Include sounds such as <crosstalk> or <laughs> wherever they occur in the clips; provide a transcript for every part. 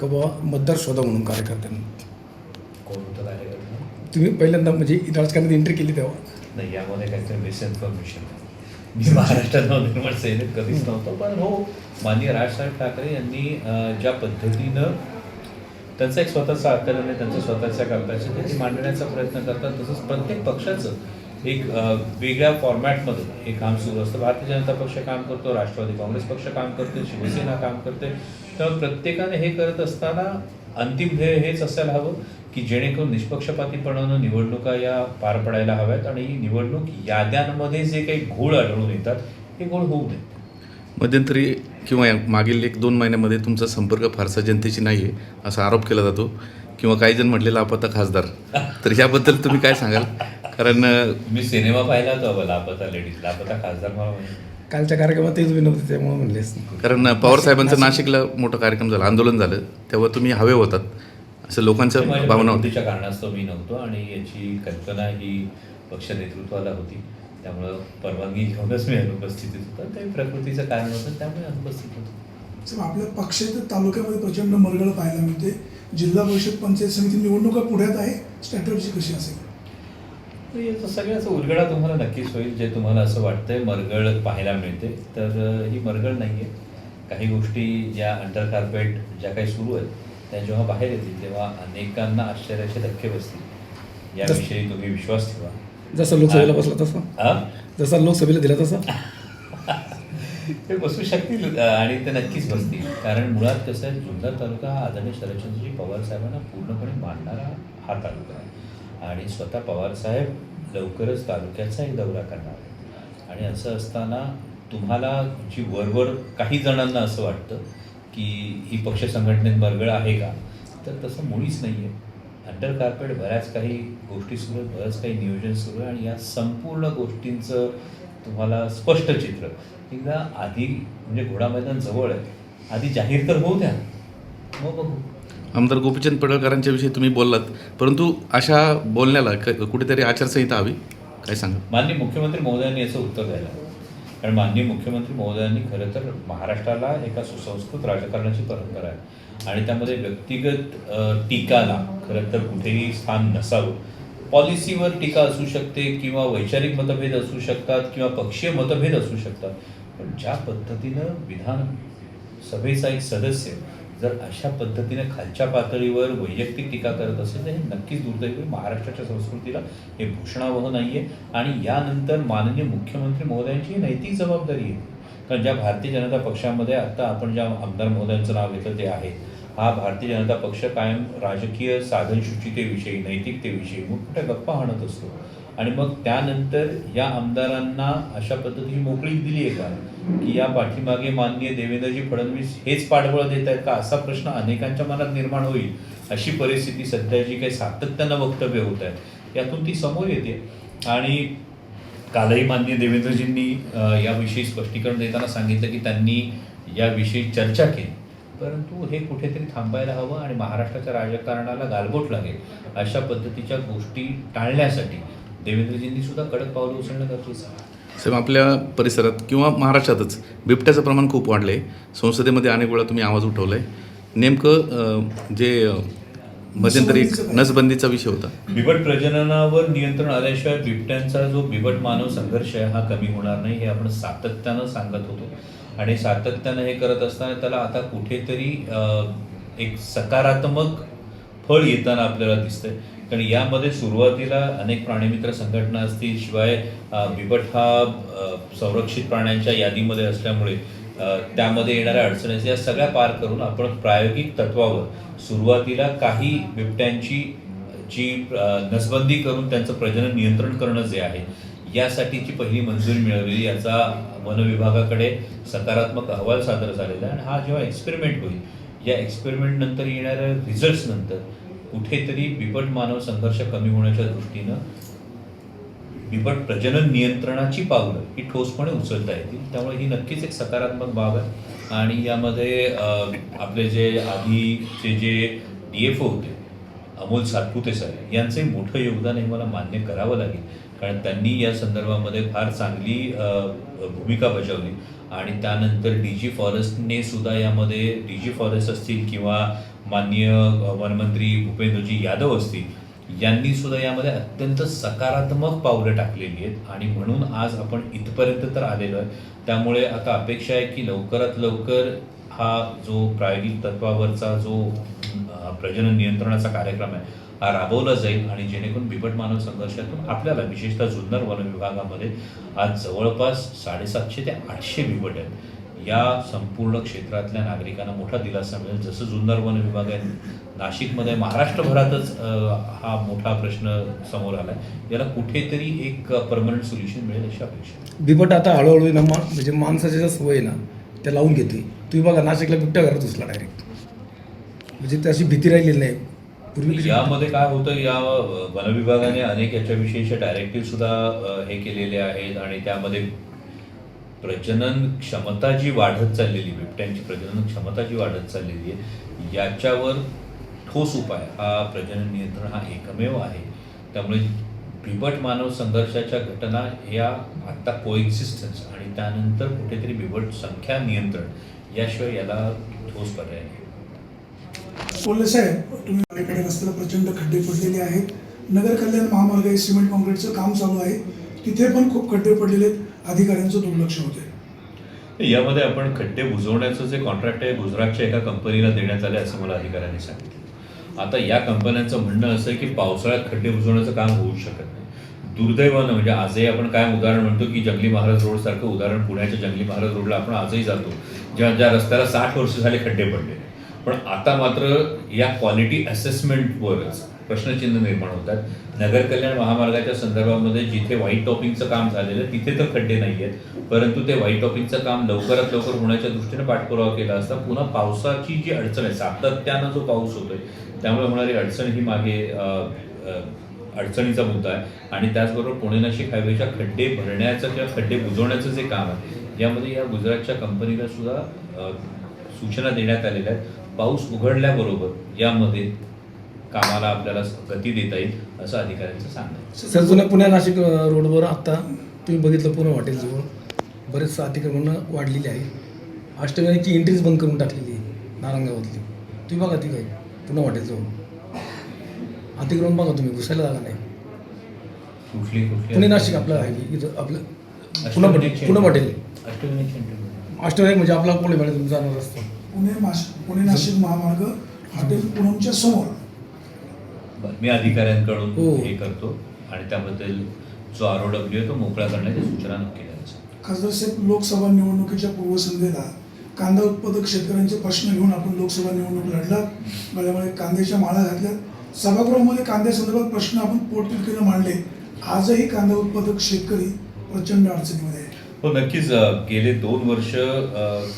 का बाबा मतदार शोधा म्हणून कार्यकर्त्यांना. कार्यकर्ता? तुम्ही पहिल्यांदा म्हणजे राजकारणात एंट्री केली तेव्हा? नाही यामध्ये काहीतरी मिसइन्फॉर्मेशन आहे. मी महाराष्ट्रात नवनिर्माण सेनेत कधीच नव्हतो पण हो माननीय राजसाहेब ठाकरे यांनी अं, ज्या पद्धतीनं त्यांचं एक स्वतःचं आकलन आहे त्यांचं स्वतःच्या कल्पनेचं ते मांडण्याचा प्रयत्न करतात तसंच प्रत्येक पक्षाचं एक वेगळ्या फॉर्मॅटमध्ये हे काम सुरू असतं. भारतीय जनता पक्ष काम करतो राष्ट्रवादी काँग्रेस पक्ष काम करते शिवसेना काम करते. तर प्रत्येकाने हे करत असताना अंतिम ध्येय हेच असायला हवं की जेणेकरून निष्पक्षपातीपणानं निवडणुका या पार पडायला हव्यात आणि ही निवडणूक याद्यांमध्ये जे काही घोळ आढळून येतात हे घोळ होऊ नये. मध्यंतरी किंवा या मागील एक दोन महिन्यामध्ये तुमचा संपर्क फारसा जनतेशी नाही आहे असा आरोप केला जातो. किंवा काही जण म्हटलेला आपत्ता खासदार. तर याबद्दल तुम्ही काय सांगाल? कारण मी सिनेमा पाहिला होता बाबा लापता लेडीज लापता खासदार मला माहिती. कालच्या कार्यक्रमात तेच विनवते त्यामुळे म्हणलेच कारण पवार साहेबांचं नाशिकला मोठं कार्यक्रम झाला आंदोलन झालं तेव्हा तुम्ही हवे होतात. असं लोकांचं माझ्या भावना होती प्रकृतीच्या कारणास्तव मी नव्हतो आणि याची कल्पना ही पक्ष नेतृत्वाला होती. त्यामुळं परवानगी घेऊनच मी अनुपस्थितीत होतो. ते प्रकृतीचं कारण होतं त्यामुळे अनुपस्थित होतो. साहेब आपल्या पक्षाच्या तालुक्यामध्ये प्रचंड मरगळ पाहायला मिळते. जिल्हा परिषद पंचायत समिती निवडणुका पुढ्यात आहे. स्ट्रॅटर्जी कशी असेल? याचं सगळ्याचा उलगडा तुम्हाला नक्कीच होईल जे तुम्हाला असं वाटतंय मरगळ पाहायला मिळते. तर ही मरगळ नाही आहे काही गोष्टी ज्या अंडर कार्पेट ज्या काही सुरू आहेत त्या जेव्हा बाहेर येतील तेव्हा अनेकांना आश्चर्याचे धक्के बसतील. याविषयी तुम्ही विश्वास ठेवा. जसं लोकसभेला बसला तसा. हा जसा लोकसभेला दिला तसा. <laughs> ते बसू शकतील आणि ते नक्कीच बसतील. कारण मुळात कसं आहे जुन्नर तालुका हा आदरणीय शरदचंद्रजी पवार साहेबांना पूर्णपणे मानणारा हा तालुका आहे. आणि स्वतः पवारसाहेब लवकरच तालुक्याचा एक दौरा करणार आहे आणि असं असताना तुम्हाला जी वरवर काही जणांना असं वाटतं की ही पक्ष संघटनेत बरगळ आहे का? तर तसं मुळीच नाही आहे अंडर कार्पेट बऱ्याच काही गोष्टी सुरू आहेत बरंच काही नियोजन सुरू आहे आणि या संपूर्ण गोष्टींचं तुम्हाला स्पष्ट चित्र. एकदा आधी म्हणजे घोडा मैदान जवळ आहे आधी जाहीर तर होऊ द्या. मग बघू. आमदार गोपीचंद पडळकरांच्या विषयी तुम्ही बोललात. परंतु अशा बोलण्याला क- कुठेतरी आचारसंहिता हवी? काय सांगा? माननीय मुख्यमंत्री महोदयांनी याचं उत्तर द्यायला हवं. कारण माननीय मुख्यमंत्री महोदयांनी खरं तर महाराष्ट्राला एका सुसंस्कृत राजकारणाची परंपरा आहे. आणि त्यामध्ये व्यक्तिगत अ, टीकाला खरं तर कुठेही स्थान नसावं. पॉलिसीवर टीका असू शकते किंवा वैचारिक मतभेद असू शकतात किंवा पक्षीय मतभेद असू शकतात. पण ज्या पद्धतीनं विधान सभेचा एक सदस्य जर अशा पद्धतीने खालच्या पातळीवर वैयक्तिक टीका करत असेल तर हे नक्कीच दुर्दैवी महाराष्ट्राच्या संस्कृतीला हे भूषणावह नाही आहे आणि यानंतर माननीय मुख्यमंत्री महोदयांची ही नैतिक जबाबदारी आहे. कारण ज्या भारतीय जनता पक्षामध्ये आत्ता आपण ज्या आमदार महोदयांचं नाव घेतलं ते आहे. हा भारतीय जनता पक्ष कायम राजकीय साधनशुचितेविषयी नैतिकतेविषयी मोठमोठ्या गप्पा हाणत असतो. आणि मग त्यानंतर या आमदारांना अशा पद्धतीची मोकळीक दिली आहे का? की या पाठीमागे माननीय देवेंद्रजी फडणवीस हेच पाठबळ देत आहेत का? असा प्रश्न अनेकांच्या मनात निर्माण होईल अशी परिस्थिती सध्या जी काही सातत्यानं वक्तव्य होत आहेत यातून ती समोर येते. आणि कालही माननीय देवेंद्रजींनी याविषयी स्पष्टीकरण देताना सांगितलं की त्यांनी याविषयी चर्चा केली. परंतु हे कुठेतरी थांबायला हवं आणि महाराष्ट्राच्या राजकारणाला गालबोट लागेल अशा पद्धतीच्या गोष्टी टाळण्यासाठी देवेंद्रजींनी सुद्धा कडक पावलं उचलणं गरजेचं आहे. साहेब आपल्या परिसरात किंवा महाराष्ट्रातच बिबट्याचं प्रमाण खूप वाढलं आहे संसदेमध्ये अनेक वेळा तुम्ही आवाज उठवला आहे नेमकं जे मध्यंतरी नसबंदीचा विषय होता. बिबट प्रजननावर नियंत्रण आल्याशिवाय बिबट्यांचा जो बिबट मानव संघर्ष आहे हा कमी होणार नाही हे आपण सातत्यानं सांगत होतो. आणि सातत्यानं हे करत असताना त्याला आता कुठेतरी एक सकारात्मक फळ येताना आपल्याला दिसतंय. कारण यामध्ये सुरुवातीला अनेक प्राणीमित्र संघटना असतील शिवाय बिबट हा संरक्षित प्राण्यांच्या यादीमध्ये असल्यामुळे त्यामध्ये येणाऱ्या अडचणी या सगळ्या पार करून आपण प्रायोगिक तत्वावर सुरुवातीला काही बिबट्यांची जी नसबंदी करून त्यांचं प्रजनन नियंत्रण करणं जे आहे यासाठीची पहिली मंजुरी मिळवलेली याचा वनविभागाकडे सकारात्मक अहवाल सादर झालेला आहे आणि हा जेव्हा एक्सपेरिमेंट होईल या एक्सपेरिमेंटनंतर येणाऱ्या रिझल्ट्स नंतर कुठेतरी बिबट मानव संघर्ष कमी होण्याच्या दृष्टीनं बिबट प्रजनन नियंत्रणाची पावलं ही ठोसपणे उचलता येतील. त्यामुळे ही नक्कीच एक सकारात्मक बाब आहे. आणि यामध्ये आपले जे आधीचे जे डी एफ ओ होते अमोल सातपुते साहेब यांचे मोठं योगदान हे मला मान्य करावं लागेल. कारण त्यांनी या संदर्भामध्ये फार चांगली भूमिका बजावली. आणि त्यानंतर डी जी फॉरेस्टने सुद्धा यामध्ये डी जी फॉरेस्ट असतील किंवा माननीय वनमंत्री भूपेंद्रजी यादव असतील यांनी सुद्धा यामध्ये अत्यंत सकारात्मक पावलं टाकलेली आहेत. आणि म्हणून आज आपण इथपर्यंत तर आलेलो आहे. त्यामुळे आता अपेक्षा आहे की लवकरात लवकर हा जो प्रायोगिक तत्वावरचा जो प्रजनन नियंत्रणाचा कार्यक्रम आहे हा राबवला जाईल. आणि जेणेकरून बिबट मानव संघर्षातून आपल्याला विशेषतः जुन्नर वन विभागामध्ये आज जवळपास साडेसातशे ते आठशे बिबट आहेत. या संपूर्ण क्षेत्रातल्या नागरिकांना मोठा दिलासा मिळेल. जसं जुन्नर वन विभाग आहे नाशिकमध्ये महाराष्ट्रभरातच हा मोठा प्रश्न समोर आला आहे याला कुठेतरी एक परमनंट सोल्युशन मिळेल अशी अपेक्षा. बिबट आता हळूहळू ना मा म्हणजे माणसाच्या ज्या सवय ना त्या लावून घेतोय तुम्ही बघा नाशिकला बिबट्या घरात घुसला डायरेक्ट म्हणजे त्याची भीती राहिलेली नाही. पूर्वी यामध्ये काय होतं या वनविभागाने अनेक याच्याविषयीचे डायरेक्टिव्ह सुद्धा हे केलेले आहेत आणि त्यामध्ये प्रजनन क्षमता जी वाढत चाललेली बिबट्यांची प्रजनन क्षमता जी वाढत चाललेली आहे याच्यावर ठोस उपाय हा प्रजनन नियंत्रण हा एकमेव आहे. त्यामुळे बिबट मानव संघर्षाच्या घटना या आत्ता कोएक्झिस्टन्स आणि त्यानंतर कुठेतरी बिबट संख्या नियंत्रण याशिवाय याला ठोस पर्याय नाही. बोलले साहेब तुम्ही अलीकडे रस्त्याला प्रचंड खड्डे पडलेले आहेत. नगर कल्याण महामार्ग आहे सिमेंट कॉन्क्रीटचं काम चालू आहे. तिथे पण खूप खड्डे पडलेले आहेत. अधिकाऱ्यांचं दुर्लक्ष होते यामध्ये आपण खड्डे बुजवण्याचं जे कॉन्ट्रॅक्ट आहे गुजरातच्या एका कंपनीला देण्यात आले असं मला अधिकाऱ्यांनी सांगितलं. आता या कंपन्यांचं म्हणणं असं की पावसाळ्यात खड्डे बुजवण्याचं काम होऊ शकत नाही. दुर्दैवानं म्हणजे आजही आपण काय उदाहरण म्हणतो की जंगली महाराज रोड सारखं उदाहरण पुण्याच्या जंगली महाराज रोडला आपण आजही जातो ज्या ज्या रस्त्याला साठ वर्ष झाले खड्डे पडले पण आता मात्र या क्वालिटी असेसमेंटवरच प्रश्नचिन्ह निर्माण होतात. नगर कल्याण महामार्गाच्या संदर्भामध्ये जिथे व्हाईट टॉपिंगचं काम झालेलं आहे, तिथे तर खड्डे नाही आहेत परंतु ते व्हाईट टॉपिंगचं काम लवकरात लवकर होण्याच्या दृष्टीने पाठपुरावा केला असता पुन्हा पावसाची जी अडचण आहे सातत्यानं जो पाऊस होतोय त्यामुळे होणारी अडचण ही मागे अडचणीचा मुद्दा आहे. आणि त्याचबरोबर पुणे नाशिक हायवेच्या खड्डे भरण्याचं किंवा खड्डे बुजवण्याचं जे काम आहे यामध्ये या गुजरातच्या कंपनीला सुद्धा सूचना देण्यात आलेल्या आहेत. पाऊस उघडल्याबरोबर यामध्ये कामाला आपल्याला गती देता येईल असं अधिकाऱ्यांचं सांगणं. सर जुन्या पुण्या नाशिक रोडवर आता तुम्ही बघितलं पुणे हॉटेलजवळ बरेच अतिक्रमणं वाढलेली आहे. अष्टविनायकची एंट्रीज बंद करून टाकलेली आहे नारंगावातली. तुम्ही बघा ती काय पुणे हॉटेलजवळ अतिक्रमण बघा तुम्ही घुसायला जागा नाही. कुठली कुठली? पुणे नाशिक आपलं आहे इथं आपलं पुणे हॉटेल पुणे हॉटेल. अष्टविनायक म्हणजे आपला कोणी म्हणजे तुम्ही जाणार रस्ता पुणे पुणे नाशिक महामार्ग हॉटेल पूनमच्या समोर. मी अधिकाऱ्यांकडून हो. हे करतो आणि त्याबद्दल जो आर ओ डब्ल्यू आहे तो मोकळा करण्याची सूचना नक्की द्यायची खासदार साहेब लोकसभा निवडणुकीच्या पूर्वसंध्येला कांदा उत्पादक शेतकऱ्यांचे प्रश्न घेऊन आपण लोकसभा निवडणूक लढलात. गळ्यामध्ये कांद्याच्या माळा घातल्या सभागृहामध्ये कांद्यासंदर्भात प्रश्न आपण पोटतिडकीनं मांडले. आजही कांदा उत्पादक शेतकरी प्रचंड अडचणीमध्ये आहे हो नक्कीच गेले दोन वर्ष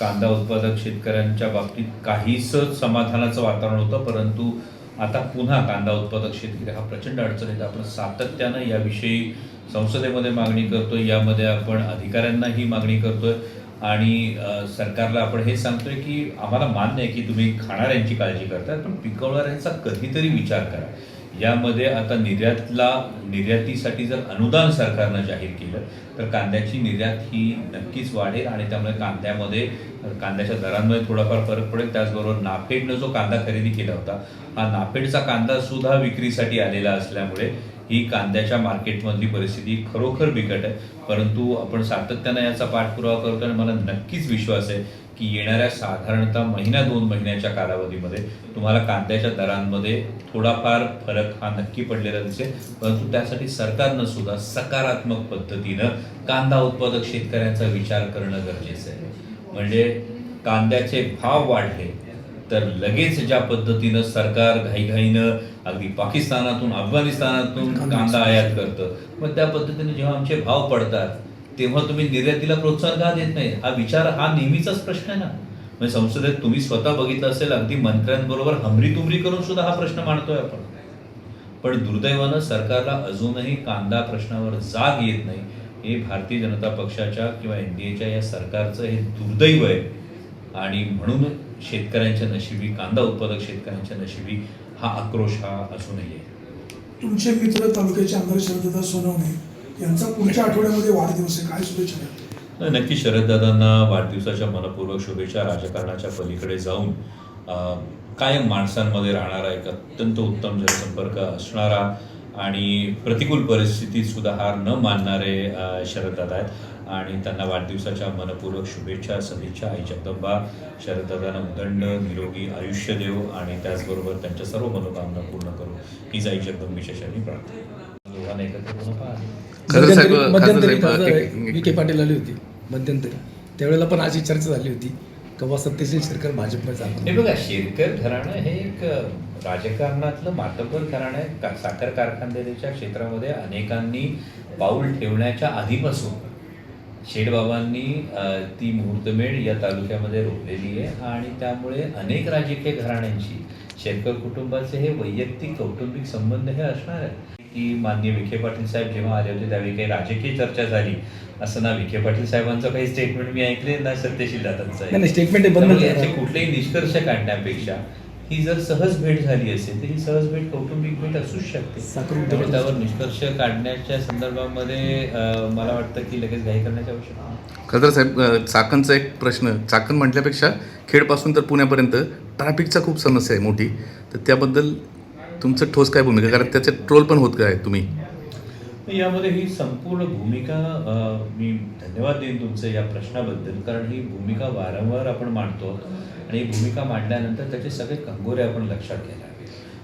कांदा उत्पादक शेतकऱ्यांच्या बाबतीत काहीच समाधानाचं वातावरण होतं परंतु आता पुन्हा कांदा उत्पादक शेतकरी हा प्रचंड अडचणीत आपण सातत्यानं याविषयी संसदेमध्ये मागणी करतो यामध्ये आपण अधिकाऱ्यांना ही मागणी करतोय. आणि सरकारला आपण हे सांगतोय की आम्हाला मान्य आहे की तुम्ही खाणाऱ्यांची काळजी करताय पण पिकवणाऱ्यांचा कधीतरी विचार करा. यामध्ये आता निर्यातला निर्यातीसाठी जर अनुदान सरकारनं जाहीर केलं तर कांद्याची निर्यात ही नक्कीच वाढेल आणि त्यामुळे कांद्यामध्ये कांद्याच्या दरांमध्ये थोडाफार फरक पडेल. त्याचबरोबर नाफेडनं जो कांदा खरेदी केला होता हा नाफेडचा कांदा सुद्धा विक्रीसाठी आलेला असल्यामुळे ही कांद्याच्या मार्केटमधली परिस्थिती खरोखर बिकट आहे. परंतु आपण सातत्यानं याचा पाठपुरावा करतो आणि मला नक्कीच विश्वास आहे की येणाऱ्या साधारणतः महिन्या दोन महिन्याच्या कालावधीमध्ये तुम्हाला कांद्याच्या दरांमध्ये थोडाफार फरक हा नक्की पडलेला दिसेल. परंतु त्यासाठी सरकारनं सुद्धा सकारात्मक पद्धतीनं कांदा उत्पादक शेतकऱ्यांचा विचार करणं गरजेचं आहे. म्हणजे कांद्याचे भाव वाढले तर लगेच ज्या पद्धतीनं सरकार घाईघाईनं अगदी पाकिस्तानातून अफगाणिस्तानातून कांदा आयात करतं. मग त्या पद्धतीने जेव्हा आमचे भाव पडतात तेव्हा तुम्ही निर्यातीला प्रोत्साहन का देत नाही? हा विचार हा नेहमीचाच प्रश्न आहे ना. म्हणजे संसदेत तुम्ही स्वतः बघितलं असेल अगदी मंत्र्यांबरोबर हमरी तुमरी करून सुद्धा हा प्रश्न मांडतोय आपण. पण दुर्दैवानं सरकारला अजूनही कांदा प्रश्नावर जाग येत नाही. हे भारतीय जनता पक्षाच्या किंवा एन डी एच्या या सरकारचं हे दुर्दैव आहे. आणि म्हणून शेतकऱ्यांच्या नशिबी कांदा उत्पादक शेतकऱ्यांच्या नशिबी हा आक्रोश हा अजूनही आहे तुमचे मित्र तालुक्याचे आमदार शरददा सोनवणे यांचा पुढच्या आठवड्यामध्ये वाढदिवस आहे. काय शुभेच्छा? नक्की शरददादांना वाढदिवसाच्या मनपूर्वक शुभेच्छा. राजकारणाच्या पलीकडे जाऊन कायम माणसांमध्ये राहणारा एक अत्यंत उत्तम जनसंपर्क असणारा आणि प्रतिकूल परिस्थितीत सुद्धा हार न मानणारे शरददादा आहेत. आणि त्यांना वाढदिवसाच्या मनपूर्वक शुभेच्छा सदिच्छा आई जगदंबा शरददादांना उदंड निरोगी आयुष्य देव आणि त्याचबरोबर त्यांच्या सर्व मनोकामना पूर्ण करू. हीच आई जगदंबीच्या शरणी प्रार्थना दोघांना एकत्र विखे पाटील आली होती. मध्यंतरी. त्यावेळेला पण अशी चर्चा झाली होती. कवा सत्यशील शेरकर भाजपमध्ये हे बघा शेरकर घराणं हे एक राजकारणातलं मातबर घराणं आहे. साखर कारखानदारीच्या क्षेत्रामध्ये अनेकांनी पाऊल ठेवण्याच्या आधीपासून शेठबाबांनी अ, ती मुहूर्तमेढ या तालुक्यामध्ये रोखलेली आहे आणि त्यामुळे अनेक राजकीय घराण्यांची शेरकर कुटुंबाचे हे वैयक्तिक कौटुंबिक संबंध हे असणार आहेत. की माननीय विखे पाटील साहेब जेव्हा आले होते त्यावेळी काही राजकीय चर्चा झाली. असं ना विखे पाटील साहेबांचं काही स्टेटमेंट मी ऐकले ना सत्यशील दादांचं. याचे कुठलेही निष्कर्ष काढण्यापेक्षा ही जर सहज भेट झाली असेल तर ही सहज भेट कौटुंबिक भेट असूच शकते. त्यामुळे त्यावर निष्कर्ष काढण्याच्या संदर्भामध्ये मला वाटतं की लगेच घाई करण्याची आवश्यकता. खासदार साहेब चाकणचा एक प्रश्न चाकण म्हटल्यापेक्षा खेडपासून तर पुण्यापर्यंत ट्रॅफिकचा खूप समस्या आहे मोठी. तर त्याबद्दल तुमचं ठोस काय भूमिका? कारण त्याचे ट्रोल पण होत काय तुम्ही? यामध्ये ही संपूर्ण भूमिका मी धन्यवाद देईन तुमचं या प्रश्नाबद्दल. कारण ही भूमिका वारंवार आपण मांडतो आणि ही भूमिका मांडल्यानंतर त्याचे सगळे कंगोरे आपण लक्षात घ्यायला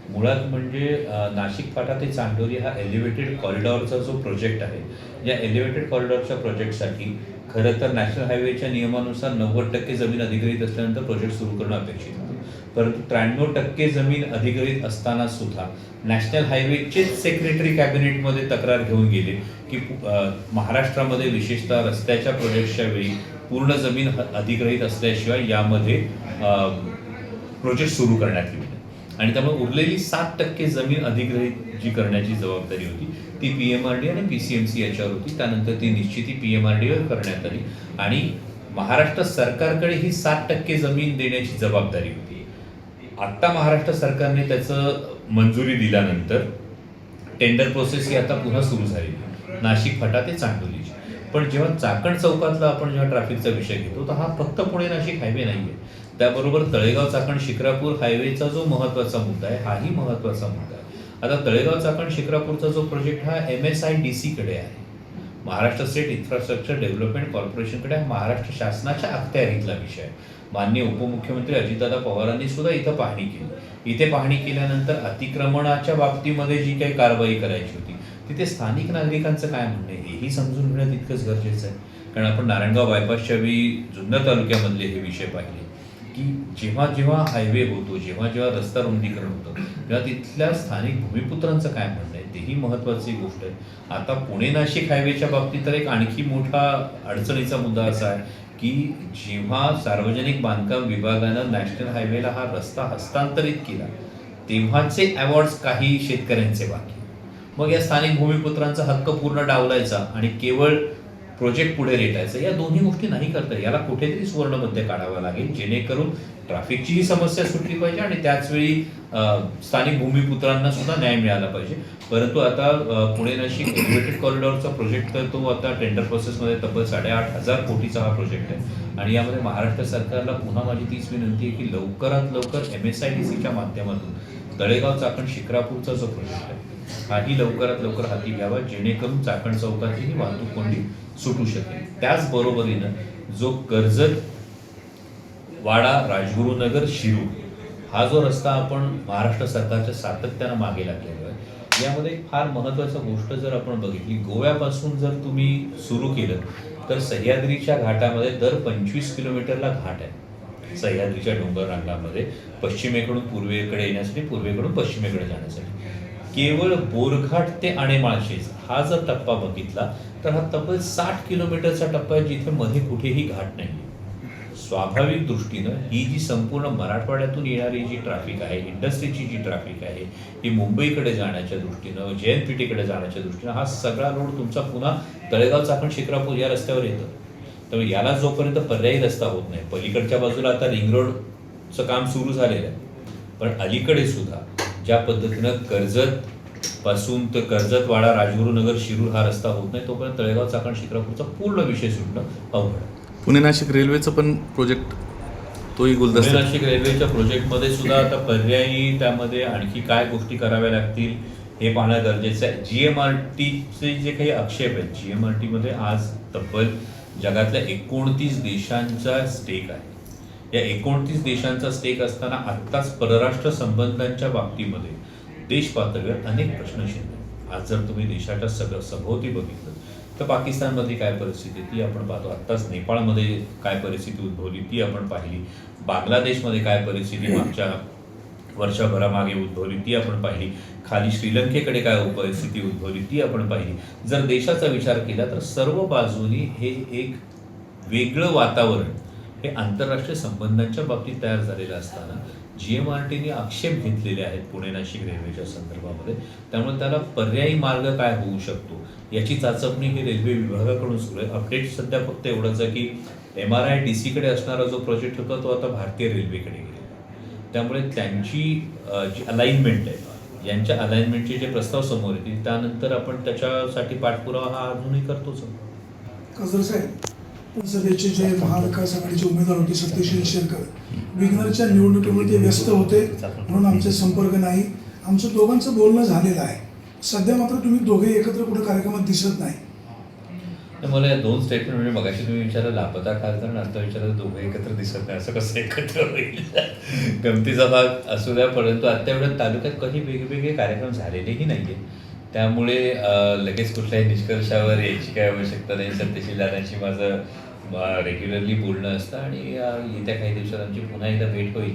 मुळात म्हणजे नाशिक फाटा ते चांडोरी हा एलिव्हेटेड कॉरिडॉरचा जो प्रोजेक्ट आहे या एलिव्हेटेड कॉरिडॉरच्या प्रोजेक्टसाठी खरं तर नॅशनल हायवेच्या नियमानुसार नव्वद टक्के जमीन अधिग्रहित असल्यानंतर प्रोजेक्ट सुरू करणं अपेक्षित होतं. परंतु त्र्याण्णव टक्के जमीन अधिग्रहित असताना सुद्धा नॅशनल हायवेचेच सेक्रेटरी कॅबिनेटमध्ये तक्रार घेऊन गेले की महाराष्ट्रामध्ये विशेषतः रस्त्याच्या प्रोजेक्टच्या वेळी पूर्ण जमीन ह- अधिग्रहित असल्याशिवाय यामध्ये प्रोजेक्ट सुरू करण्यात येईल. आणि त्यामुळे उरलेली सात टक्के जमीन अधिग्रहित जी करण्याची जबाबदारी होती. ती पी एम आर डी आणि पी सी एम सी याच्यावर होती. त्यानंतर ती निश्चिती पी एम आर डीवर करण्यात आली. आणि महाराष्ट्र सरकारकडे ही सात टक्के जमीन देण्याची जबाबदारी होती. आत्ता महाराष्ट्र सरकारने त्याचं मंजुरी दिल्यानंतर टेंडर प्रोसेस ही आता पुन्हा सुरू झाली नाशिक फटा ते चांडोलीची. पण जेव्हा चाकण चौकातला आपण जेव्हा ट्रॅफिकचा विषय घेतो तर हा फक्त पुणे नाशिक हायवे नाही आहे त्याबरोबर तळेगाव चाकण शिक्रापूर हायवेचा जो महत्त्वाचा मुद्दा आहे हाही महत्त्वाचा मुद्दा आहे. आता तळेगाव चाकण शिक्रापूरचा जो प्रोजेक्ट हा M S I D C कडे आहे. महाराष्ट्र स्टेट इन्फ्रास्ट्रक्चर डेव्हलपमेंट कॉर्पोरेशनकडे हा महाराष्ट्र शासनाच्या अखत्यारीतला विषय आहे. माननीय उपमुख्यमंत्री अजितदादा पवारांनी सुद्धा इथं पाहणी केली. इथे पाहणी केल्यानंतर अतिक्रमणाच्या बाबतीमध्ये जी काही कारवाई करायची होती तिथे स्थानिक नागरिकांचं काय म्हणणं आहे हेही समजून घेणं तितकंच गरजेचं आहे. कारण आपण नारायणगाव बायपासच्या वेळी जुन्नर तालुक्यामधले हे विषय पाहिले. की जेव्हा जेव्हा हायवे होतो जेव्हा जेव्हा रस्ता रुंदीकरण होतं तेव्हा तिथल्या स्थानिक भूमिपुत्रांचं काय म्हणणं आहे? तेही महत्वाची गोष्ट आहे. आता पुणे नाशिक हायवेच्या बाबतीत तर एक आणखी मोठा अडचणीचा मुद्दा असा आहे की जेव्हा सार्वजनिक बांधकाम विभागानं नॅशनल हायवेला हा रस्ता हस्तांतरित केला तेव्हाचे अवॉर्ड्स काही शेतकऱ्यांचे बाकी मग या स्थानिक भूमिपुत्रांचा हक्क पूर्ण डावलायचा आणि केवळ प्रोजेक्ट पुढे रेटायचं या दोन्ही गोष्टी नाही करता याला कुठेतरी सुवर्णमध्ये काढावं लागेल जेणेकरून ट्रॅफिकचीही समस्या सुटली पाहिजे आणि त्याचवेळी स्थानिक भूमिपुत्रांना सुद्धा न्याय मिळाला पाहिजे. परंतु आता पुणे नाशिक एलिव्हेटेड कॉरिडॉरचा प्रोजेक्ट तर तो आता टेंडर प्रोसेसमध्ये तब्बल साडेआठ हजार कोटीचा हा प्रोजेक्ट आहे. आणि यामध्ये महाराष्ट्र सरकारला पुन्हा माझी तीच विनंती आहे की लवकरात लवकर एम एस आय डी सीच्या माध्यमातून तळेगाव चाकण शिक्रापूरचा जो प्रोजेक्ट आहे हाही लवकरात लवकर हाती घ्यावा जेणेकरून चाकण चौकातली ही वाहतूक कोंडी सुटू शकेल. त्याचबरोबरीनं जो कर्जत वाडा राजगुरुनगर शिरूर हा जो रस्ता आपण महाराष्ट्र सरकारच्या सातत्यानं मागे लागलेलो आहे यामध्ये एक फार महत्त्वाची गोष्ट जर आपण बघितली गोव्यापासून जर तुम्ही सुरू केलं तर सह्याद्रीच्या घाटामध्ये दर पंचवीस किलोमीटरला घाट आहे. सह्याद्रीच्या डोंगर रांगामध्ये पश्चिमेकडून पूर्वेकडे येण्यासाठी पूर्वेकडून पश्चिमेकडे जाण्यासाठी. केवळ बोरघाट ते आणेमाळशेज हा जर टप्पा बघितला तर हा तब्बल साठ किलोमीटरचा टप्पा आहे जिथे मध्ये कुठेही घाट नाही स्वाभाविक दृष्टीनं ही जी संपूर्ण मराठवाड्यातून येणारी जी ट्रॅफिक आहे इंडस्ट्रीची जी ट्रॅफिक आहे ही मुंबईकडे जाण्याच्या दृष्टीनं जे एन पी टीकडे जाण्याच्या दृष्टीनं हा सगळा रोड तुमचा पुन्हा तळेगाव चाकण शिक्रापूर या रस्त्यावर येतो. तर याला जोपर्यंत पर्यायी रस्ता होत नाही पलीकडच्या बाजूला आता रिंग रोडचं काम सुरू झालेलं आहे. पण अलीकडे सुद्धा ज्या पद्धतीनं कर्जत पासून तर कर्जतवाडा राजगुरुनगर शिरूर हा रस्ता होत नाही तोपर्यंत तळेगाव चाकण शिक्रापूरचा पूर्ण विषय सुटणं अवघड आहे. पुणे नाशिक रेल्वेचं पण प्रोजेक्ट तोही पुणे गुलदस्ता नाशिक रेल्वेच्या प्रोजेक्टमध्ये सुद्धा आता पर्यायी त्यामध्ये आणखी काय गोष्टी कराव्या लागतील हे पाहणं गरजेचं आहे. जी एम आर टीचे जे काही आक्षेप आहेत जी एम आर टीमध्ये आज तब्बल जगातल्या एकोणतीस देशांचा स्टेक आहे. या एकोणतीस देशांचा स्टेक असताना आत्ताच परराष्ट्र संबंधांच्या बाबतीमध्ये देश पातळीवर अनेक प्रश्न शिरले. आज जर तुम्ही देशाच्या सगळं सभोवती बघितलं तर पाकिस्तानमध्ये काय परिस्थिती ती आपण पाहतो. आत्ताच नेपाळमध्ये काय परिस्थिती उद्भवली ती आपण पाहिली. बांगलादेशमध्ये काय परिस्थिती मागच्या वर्षभरामागे उद्भवली ती आपण पाहिली. खाली श्रीलंकेकडे काय परिस्थिती उद्भवली ती आपण पाहिली. जर देशाचा विचार केला तर सर्व बाजूनी हे एक वेगळं वातावरण हे आंतरराष्ट्रीय संबंधांच्या बाबतीत तयार झालेलं असताना जी एम आर टीने आक्षेप घेतलेले आहेत पुणे नाशिक रेल्वेच्या संदर्भामध्ये. त्यामुळे त्याला पर्यायी मार्ग काय होऊ शकतो याची चाचपणी ही रेल्वे विभागाकडून सुरू आहे. अपडेट सध्या फक्त एवढंच आहे की एम आर आय डी सीकडे असणारा जो प्रोजेक्ट होता तो आता भारतीय रेल्वेकडे गेलेला त्यामुळे त्यांची जी अलाइनमेंट आहे यांच्या अलाइनमेंटचे जे प्रस्ताव समोर येतील त्यानंतर आपण त्याच्यासाठी पाठपुरावा हा अजूनही करतोच. साहेब सध्याचे जे महाविकास आघाडीचे उमेदवार होते सत्यशील शेरकर विग्नरच्या निवडणुकीमध्ये ते व्यस्त होते म्हणून आमचे संपर्क नाही. आमचं दोघांचं बोलणं झालेलं आहे. सध्या मात्र तुम्ही दोघे एकत्र कुठे कार्यक्रमात दिसत नाही. तर मला या दोन स्टेटमेंट म्हणजे मगाशी तुम्ही विचारलं लापता खासदार आणि आता विचारलं दोघे एकत्र दिसत नाही असं कसं एकत्र होईल? <laughs> गमतीचा भाग असू द्या परंतु आता तालुक्यात काही वेगवेगळे कार्यक्रम झालेलेही नाहीये. त्यामुळे लगेच कुठल्याही निष्कर्षावर यायची काय आवश्यकता नाही. सत्यशील दादांशी माझं रेग्युलरली बोलणं असतं आणि येत्या काही दिवसात आमची पुन्हा एकदा भेट होईल.